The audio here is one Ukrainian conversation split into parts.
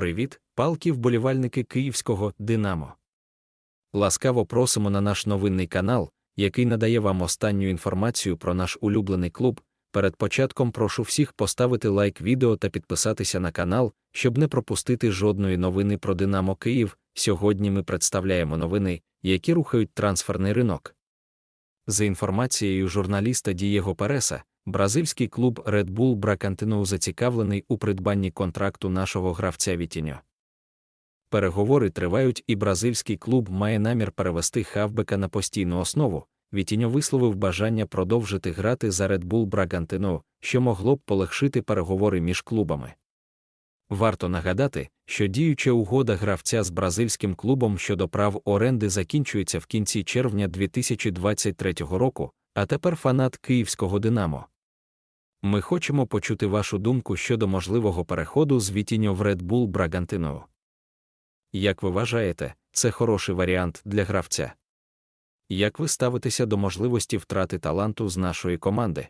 Привіт, палки вболівальники київського Динамо. Ласкаво просимо на наш новинний канал, який надає вам останню інформацію про наш улюблений клуб. Перед початком прошу всіх поставити лайк відео та підписатися на канал, щоб не пропустити жодної новини про Динамо Київ. Сьогодні ми представляємо новини, які рухають трансферний ринок. За інформацією журналіста Дієго Переса, бразильський клуб Red Bull Bragantino зацікавлений у придбанні контракту нашого гравця Вітіньо. Переговори тривають, і бразильський клуб має намір перевести хавбека на постійну основу. Вітіньо висловив бажання продовжити грати за Red Bull Bragantino, що могло б полегшити переговори між клубами. Варто нагадати, що діюча угода гравця з бразильським клубом щодо прав оренди закінчується в кінці червня 2023 року, а тепер фанат київського Динамо. Ми хочемо почути вашу думку щодо можливого переходу з Вітіньо в Red Bull Bragantino. Як ви вважаєте, це хороший варіант для гравця? Як ви ставитеся до можливості втрати таланту з нашої команди?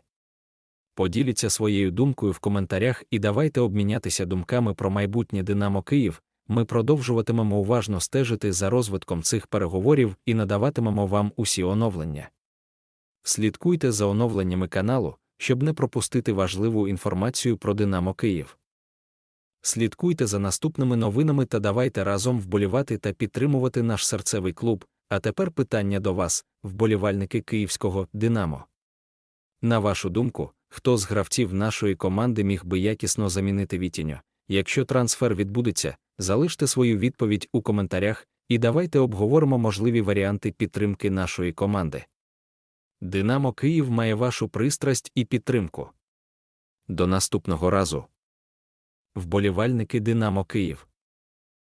Поділіться своєю думкою в коментарях і давайте обмінятися думками про майбутнє Динамо Київ. Ми продовжуватимемо уважно стежити за розвитком цих переговорів і надаватимемо вам усі оновлення. Слідкуйте за оновленнями каналу, щоб не пропустити важливу інформацію про Динамо Київ. Слідкуйте за наступними новинами та давайте разом вболівати та підтримувати наш серцевий клуб. А тепер питання до вас, вболівальники київського Динамо. На вашу думку, хто з гравців нашої команди міг би якісно замінити Вітіньо? Якщо трансфер відбудеться, залиште свою відповідь у коментарях і давайте обговоримо можливі варіанти підтримки нашої команди. Динамо Київ має вашу пристрасть і підтримку. До наступного разу. Вболівальники Динамо Київ.